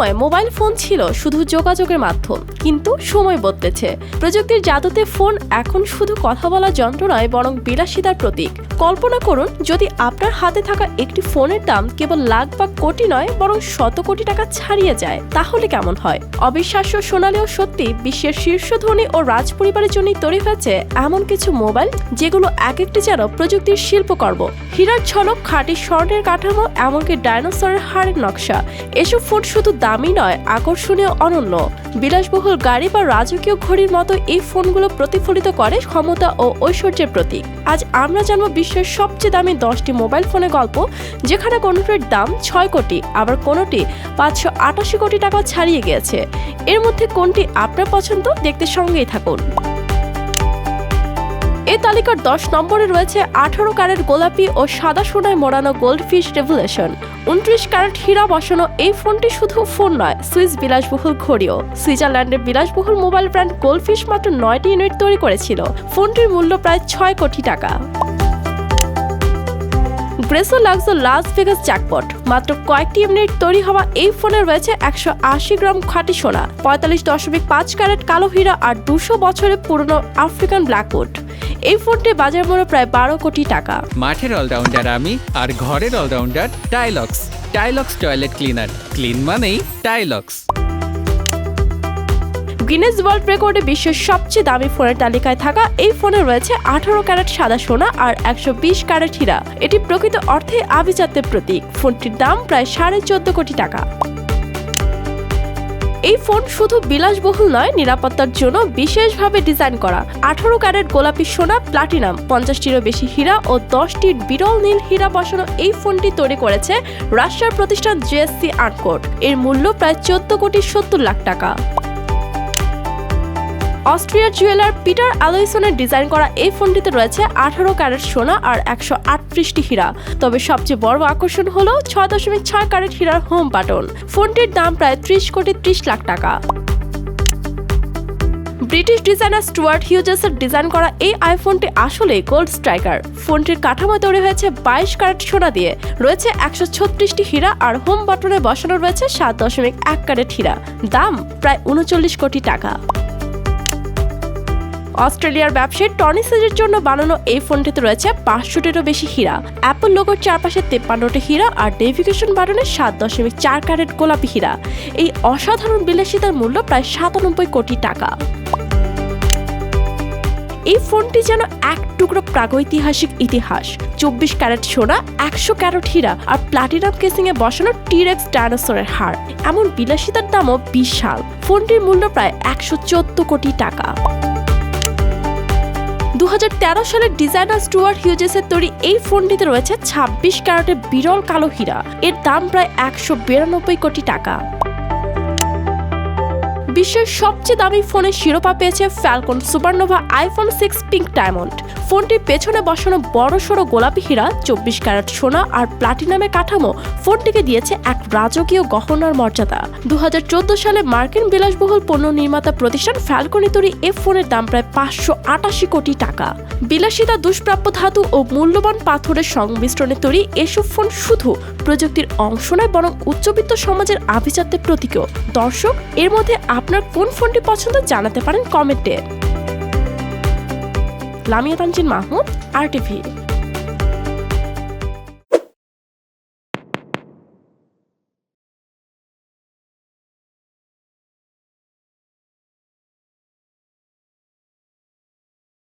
সময় mobile phone ছিল শুধু যোগাযোগের মাধ্যম, কিন্তু সময় বদলেছে। প্রযুক্তির জাদুতে ফোন এখন শুধু কথা বলা যন্ত্র নয়, বরং বিলাসিতার প্রতীক। কল্পনা করুন, যদি আপনার হাতে থাকা একটি ফোনের দাম কেবল লাখ বা কোটি নয়, বরং শত কোটি টাকা ছাড়িয়ে যায়, তাহলে কেমন হয়? অবিশ্বাস্য শোনালেও সত্যি বিশ্বের শীর্ষ ধনী ও রাজ পরিবারের জন্যই তৈরি হয়েছে এমন কিছু মোবাইল, যেগুলো এক একটি যেন প্রযুক্তির শিল্পকর্ম। হীরার ঝলক খাঁটি স্বর্ণের কাঠামো, এমনকি ডাইনোসরের হাড়ের নকশা। এসব ফোন শুধু দামি নয়, আকর্ষণীয় অনন্য। বিলাসবহুল গাড়ি বা রাজকীয় ঘড়ির মতো এই ফোনগুলো প্রতিফলিত করে ক্ষমতা ও ঐশ্বর্যের প্রতীক। আজ আমরা জানব বিশ্বের সবচেয়ে দামি দশটি মোবাইল ফোনের গল্প, যেখানে কোনোটির দাম ছয় কোটি, আবার কোনোটি পাঁচশো আটাশি কোটি টাকা ছাড়িয়ে গিয়েছে। এর মধ্যে কোনটি আপনার পছন্দ, দেখতে সঙ্গেই থাকুন। এই তালিকার দশ নম্বরে রয়েছে আঠারো ক্যারেট গোলাপি ও সাদা সোনায় মোড়ানো গোল্ডফিশ রেভুলেশন। উনত্রিশ ক্যারেট হীরা বসানো এই ফোনটি শুধু ফোন নয়, সুইস বিলাসবহুল ঘড়িও। সুইজারল্যান্ডের বিলাসবহুল মোবাইল ব্র্যান্ড গোল্ডফিশ মাত্র নয়টি ইউনিট তৈরি করেছিল। ফোনটির মূল্য প্রায় ছয় কোটি টাকা। Gresso Luxor Las Vegas jackpot. মাত্র কয়েকটি ইউনিট তৈরি হওয়া এই ফোনে রয়েছে একশো আশি গ্রাম খাঁটি সোনা, পঁয়তাল্লিশ দশমিক পাঁচ ক্যারেট কালো হীরা আর দুশো বছরের পুরনো আফ্রিকান ব্ল্যাকউড এই ফোনটি বাজার মূল্য প্রায় বারো কোটি টাকা। মাঠের অলরাউন্ডার আমি আর ঘরের allrounder Tylox. Tylox toilet cleaner. Clean মানেই টাইলক্স। গিনেস ওয়ার্ল্ড রেকর্ডে বিশ্বের সবচেয়ে দামি ফোনের তালিকায় থাকা এই ফোনে রয়েছে আঠারো ক্যারেট সাদা সোনা আর একশো বিশ ক্যারেট হীরা। এটি প্রকৃত অর্থে আভিজাত্যের প্রতীক। ফোনটির দাম প্রায় সাড়ে চোদ্দ কোটি টাকা। এই ফোন শুধু বিলাসবহুল নয়, নিরাপত্তার জন্য বিশেষভাবে ডিজাইন করা। আঠারো ক্যারেট গোলাপি সোনা, প্লাটিনাম, পঞ্চাশটিরও বেশি হীরা ও দশটির বিরল নীল হীরা বসানো এই ফোনটি তৈরি করেছে রাশিয়ার প্রতিষ্ঠান জিএসসি আর্টকোড এর মূল্য প্রায় চোদ্দ কোটি সত্তর লাখ টাকা। অস্ট্রিয়ার জুয়েলার পিটার অ্যালয়সনের ডিজাইন করা এই ফোনটিতে রয়েছে আঠারো ক্যারেট সোনা আর একশো আটত্রিশটি হীরা। তবে সবচেয়ে বড় আকর্ষণ হলো ছয় দশমিক ছয় ক্যারেট হীরার হোম বাটন। ফোনটির দাম প্রায় ত্রিশ কোটি ত্রিশ লাখ টাকা। ব্রিটিশ ডিজাইনার স্টুয়ার্ট হিউজেসের ডিজাইন করা এই আইফোনটি আসলে গোল্ড স্ট্রাইকার। ফোনটির কাঠামো তৈরি হয়েছে বাইশ ক্যারেট সোনা দিয়ে। রয়েছে একশো ছত্রিশটি হীরা আর হোম বাটনে বসানো রয়েছে সাত দশমিক এক ক্যারেট হীরা। দাম প্রায় উনচল্লিশ কোটি টাকা। অস্ট্রেলিয়ার ব্যবসায়ী টনি জন্য বানানো এই ফোনটিতে রয়েছে পাঁচশোটিরও বেশি হীরা। অ্যাপল লোগোর চারপাশে তেপ্পান্নটি হীরা আর নেভিগেশন বাটনে সাত দশমিক চার ক্যারেট গোলাপি হীরা। এই অসাধারণ বিলাসিতার মূল্য প্রায় সাতানব্বই কোটি টাকা। এই ফোনটি যেন এক টুকরো প্রাগৈতিহাসিক ইতিহাস। চব্বিশ ক্যারেট সোনা, একশো ক্যারেট হীরা আর প্লাটিনাম কেসিং এ বসানো টিরেক্স ডাইনোসরের হার এমন বিলাসিতার দামও বিশাল। ফোনটির মূল্য প্রায় একশো চোদ্দ কোটি টাকা। সালের ডিজাইনার স্টুয়ার্ট হিউজেসের তৈরি এই ফোনটিতে রয়েছে ছাব্বিশ ক্যারেটের বিরল কালো হীরা। এর দাম প্রায় একশো বিরানব্বই কোটি টাকা। বিশ্বের সবচেয়ে দামি ফোনের শিরোপা পেয়েছে Falcon Supernova iPhone six pink diamond ফোনটির পেছনে বসানো বড় সড়ো গোলাপি হীরা, চব্বিশ ক্যারেট সোনা আর প্লাটিনামের কাঠামো ফোনটিকে দিয়েছে এক রাজকীয় গহনার মর্যাদা। দু হাজার চোদ্দ সালে মার্কিন বিলাসবহুল পণ্য নির্মাতা প্রতিষ্ঠান ফ্যালকনি তৈরি এ ফোনের দাম প্রায় পাঁচশো আটাশি কোটি টাকা। বিলাসিতা দুষ্প্রাপ্য ধাতু ও মূল্যবান পাথরের সংমিশ্রণে তৈরি এসব ফোন শুধু প্রযুক্তির অংশ নয়, বরং উচ্চবিত্ত সমাজের আভিজাত্যের প্রতীকও। দর্শক, এর মধ্যে আপনার কোন ফোনটি পছন্দ জানাতে পারেন কমেন্টে। Lamia Tanjin Mahmud, R TV